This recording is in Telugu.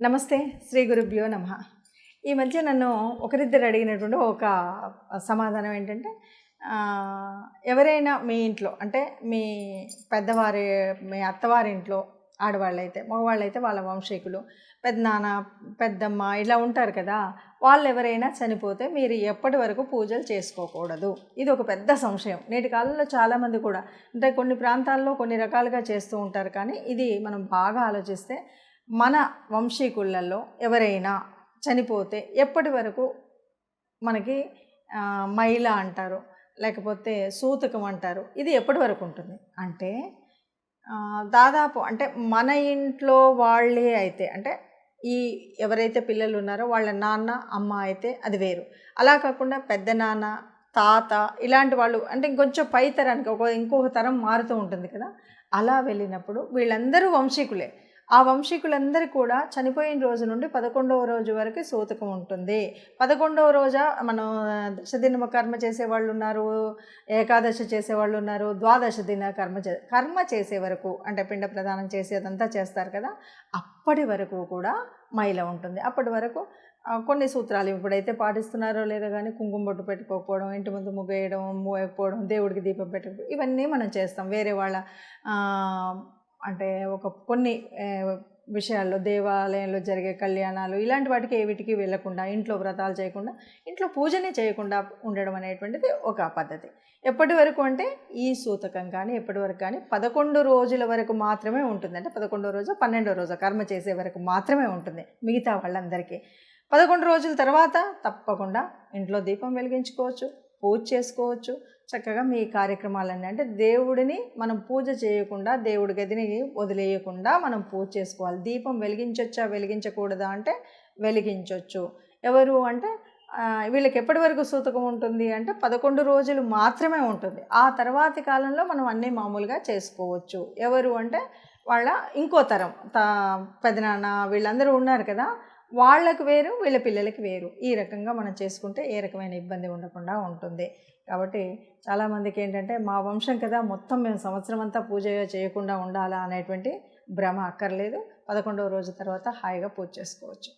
నమస్తే శ్రీ గురుభ్యో నమ. ఈ మధ్య నన్ను ఒకరిద్దరు అడిగినటువంటి ఒక సమాధానం ఏంటంటే ఎవరైనా మీ ఇంట్లో అంటే మీ పెద్దవారి మీ అత్తవారింట్లో ఆడవాళ్ళైతే మగవాళ్ళైతే వాళ్ళ వంశీకులు పెద్దనాన్న పెద్దమ్మ ఇలా ఉంటారు కదా వాళ్ళు ఎవరైనా చనిపోతే మీరు ఎప్పటి వరకు పూజలు చేసుకోకూడదు. ఇది ఒక పెద్ద సంశయం. నేటి కాలంలో చాలామంది కూడా అంటే కొన్ని ప్రాంతాల్లో కొన్ని రకాలుగా చేస్తూ ఉంటారు కానీ ఇది మనం బాగా ఆలోచిస్తే మన వంశీకులలో ఎవరైనా చనిపోతే ఎప్పటి వరకు మనకి మైల అంటారు లేకపోతే సూతకం అంటారు ఇది ఎప్పటి వరకు ఉంటుంది? అంటే దాదాపు అంటే మన ఇంట్లో వాళ్ళే అయితే అంటే ఈ ఎవరైతే పిల్లలు ఉన్నారో వాళ్ళ నాన్న అమ్మ అయితే అది వేరు. అలా కాకుండా పెద్ద నాన్న తాత ఇలాంటి వాళ్ళు అంటే ఇంకొంచెం పై తరానికి ఒక ఇంకొక తరం మారుతూ ఉంటుంది కదా? అలా వెళ్ళినప్పుడు వీళ్ళందరూ వంశీకులే. ఆ వంశీకులందరూ కూడా చనిపోయిన రోజు నుండి పదకొండవ రోజు వరకు సోతకం ఉంటుంది. పదకొండవ రోజు మనం దశదినము కర్మ చేసేవాళ్ళు ఉన్నారు ఏకాదశి చేసేవాళ్ళు ఉన్నారు ద్వాదశ దిన కర్మ చే కర్మ చేసే వరకు అంటే పిండ ప్రదానం చేసేదంతా చేస్తారు కదా అప్పటి వరకు కూడా మైల ఉంటుంది. అప్పటి వరకు కొన్ని సూత్రాలు ఇప్పుడైతే పాటిస్తున్నారో లేదో కానీ కుంకుమ బొట్టు పెట్టుకోకపోవడం ఇంటి ముందు ముగ్గేయడం మూయకపోవడం దేవుడికి దీపం పెట్టకపోవడం ఇవన్నీ మనం చేస్తాం. వేరే వాళ్ళ అంటే ఒక కొన్ని విషయాల్లో దేవాలయంలో జరిగే కళ్యాణాలు ఇలాంటి వాటికి ఏ వీటికి వెళ్ళకుండా ఇంట్లో వ్రతాలు చేయకుండా ఇంట్లో పూజనే చేయకుండా ఉండడం అనేటువంటిది ఒక పద్ధతి. ఎప్పటి వరకు అంటే ఈ సూతకం కానీ ఎప్పటి వరకు కానీ పదకొండు రోజుల వరకు మాత్రమే ఉంటుంది. అంటే పదకొండో రోజు పన్నెండో రోజు కర్మ చేసే వరకు మాత్రమే ఉంటుంది మిగతా వాళ్ళందరికీ. పదకొండు రోజుల తర్వాత తప్పకుండా ఇంట్లో దీపం వెలిగించుకోవచ్చు పూజ చేసుకోవచ్చు చక్కగా మీ కార్యక్రమాలన్నీ అంటే దేవుడిని మనం పూజ చేయకుండా దేవుడి గదిని వదిలేయకుండా మనం పూజ చేసుకోవాలి. దీపం వెలిగించొచ్చా వెలిగించకూడదా అంటే వెలిగించవచ్చు ఎవరు అంటే వీళ్ళకి ఎప్పటి వరకు సూతకం ఉంటుంది అంటే పదకొండు రోజులు మాత్రమే ఉంటుంది. ఆ తర్వాతి కాలంలో మనం అన్నీ మామూలుగా చేసుకోవచ్చు. ఎవరు అంటే వాళ్ళ ఇంకో తరం తా పెదనాన్న వీళ్ళందరూ ఉన్నారు కదా వాళ్ళకు వేరు వీళ్ళ పిల్లలకి వేరు. ఈ రకంగా మనం చేసుకుంటే ఏ రకమైన ఇబ్బంది ఉండకుండా ఉంటుంది. కాబట్టి చాలామందికి ఏంటంటే మా వంశం కదా మొత్తం మేము సంవత్సరం అంతా పూజ చేయకుండా ఉండాలా అనేటువంటి భ్రమ అక్కర్లేదు. పదకొండవ రోజు తర్వాత హాయిగా పూజ చేసుకోవచ్చు.